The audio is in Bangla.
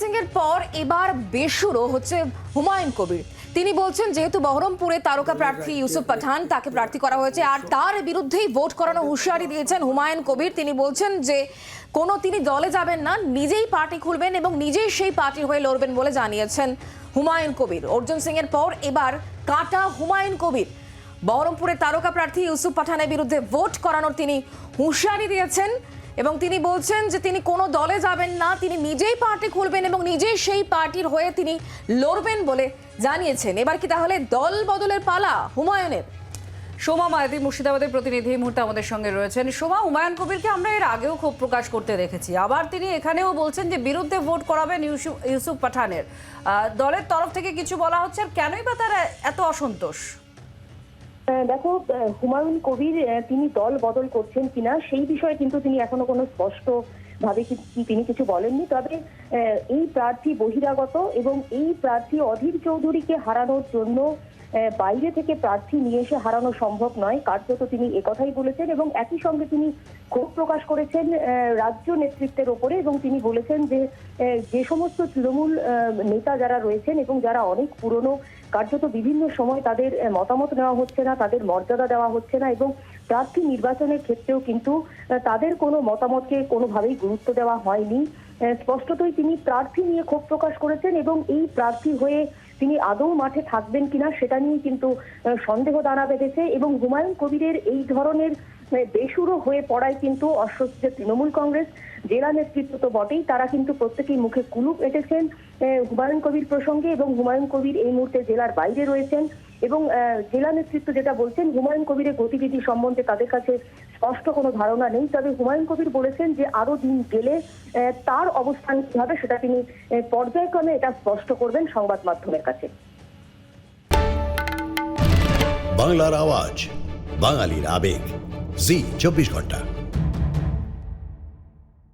সিং এর পর এবার বেসুরো হচ্ছে হুমায়ুন কবির। তিনি বলছেন, যেহেতু বহরমপুরে তারকা প্রার্থী ইউসুফ পাঠান, তাকে প্রার্থী করা হয়েছে, আর তার বিরুদ্ধেই ভোট করানো হুঁশিয়ারি দিয়েছেন হুমায়ুন কবির। তিনি বলছেন যে, কোনো তিনি দলে যাবেন না, নিজেই পার্টি খুলবেন এবং নিজেই সেই পার্টির হয়ে লড়বেন বলে জানিয়েছেন হুমায়ুন কবির। অর্জুন সিং এর পর এবার কাটা হুমায়ুন কবির। বহরমপুরের তারকা প্রার্থী ইউসুফ পাঠানের বিরুদ্ধে ভোট করানোর তিনি হুঁশিয়ারি দিয়েছেন। এবং তিনি বলছেন যে তিনি কোনো দলে যাবেন না, তিনি নিজেই পার্টি খুলবেন এবং নিজেই সেই পার্টির হয়ে তিনি লড়বেন বলে জানিয়েছেন। এবার কি তাহলে দল বদলের পালা হুমায়ুনের? সোমা মায়াদি মুর্শিদাবাদের প্রতিনিধি এই মুহূর্তে আমাদের সঙ্গে রয়েছেন। সোমা, হুমায়ুন কবিরকে আমরা এর আগেও ক্ষোভ প্রকাশ করতে দেখেছি। আবার তিনি এখানেও বলছেন যে বিরুদ্ধে ভোট করাবেন ইউসুফ ইউসুফ পাঠানের। দলের তরফ থেকে কিছু বলা হচ্ছে, আর কেনই বা তারা এত অসন্তোষ? দেখো হুমায়ুন কবির তিনি দল বদল করছেন কিনা, সেই বিষয়ে কিন্তু তিনি এখনও কোনো স্পষ্ট ভাবে তিনি কিছু বলেননি। তবে এই প্রার্থী বহিরাগত এবং এই প্রার্থী অধীর চৌধুরীকে হারানোর জন্য বাইরে থেকে প্রার্থী নিয়ে এসে হারানো সম্ভব নয়। কার্যত তিনি একথাই বলেছেন এবং একই সঙ্গে তিনি ক্ষোভ প্রকাশ করেছেন রাজ্য নেতৃত্বের ওপরে এবং তিনি বলেছেন যে যে সমস্ত তৃণমূল নেতা যারা রয়েছেন এবং যারা অনেক পুরনো, কার্যত বিভিন্ন সময় তাদের মতামত নেওয়া হচ্ছে না, তাদের মর্যাদা দেওয়া হচ্ছে না এবং প্রার্থী নির্বাচনের ক্ষেত্রেও কিন্তু তাদের কোনো মতামতকে কোনোভাবেই গুরুত্ব দেওয়া হয়নি। স্পষ্টতই তিনি প্রার্থী নিয়ে ক্ষোভ প্রকাশ করেছেন এবং এই প্রার্থী হয়ে তিনি আদৌ মাঠে থাকবেন কিনা সেটা নিয়ে কিন্তু সন্দেহ দানা বেঁধেছে এবং হুমায়ুন কবিরের এই ধরনের আহ, বেসুরো হয়ে পড়ায় কিন্তু অস্বস্তিতে তৃণমূল কংগ্রেস। জেলা নেতৃত্ব তো বটেই তারা কিন্তু প্রত্যেকেই মুখে কুলুপ এঁটেছেন হুমায়ুন কবির প্রসঙ্গে এবং হুমায়ুন কবির এই মুহূর্তে জেলার বাইরে রয়েছেন। এবং জেলা নেতৃত্ব যেটা বলছেন, হুমায়ুন কবিরের গতিবিধি সম্বন্ধে তাদের কাছে স্পষ্ট কোনো ধারণা নেই। তবে হুমায়ুন কবির বলেছেন যে, আরও দিন গেলে তার অবস্থান কি হবে সেটা তিনি পর্যায়ক্রমে এটা স্পষ্ট করবেন সংবাদ মাধ্যমের কাছে। বাংলার আওয়াজ, বাঙালির আবেগ। জি, চব্বিশ ঘণ্টা।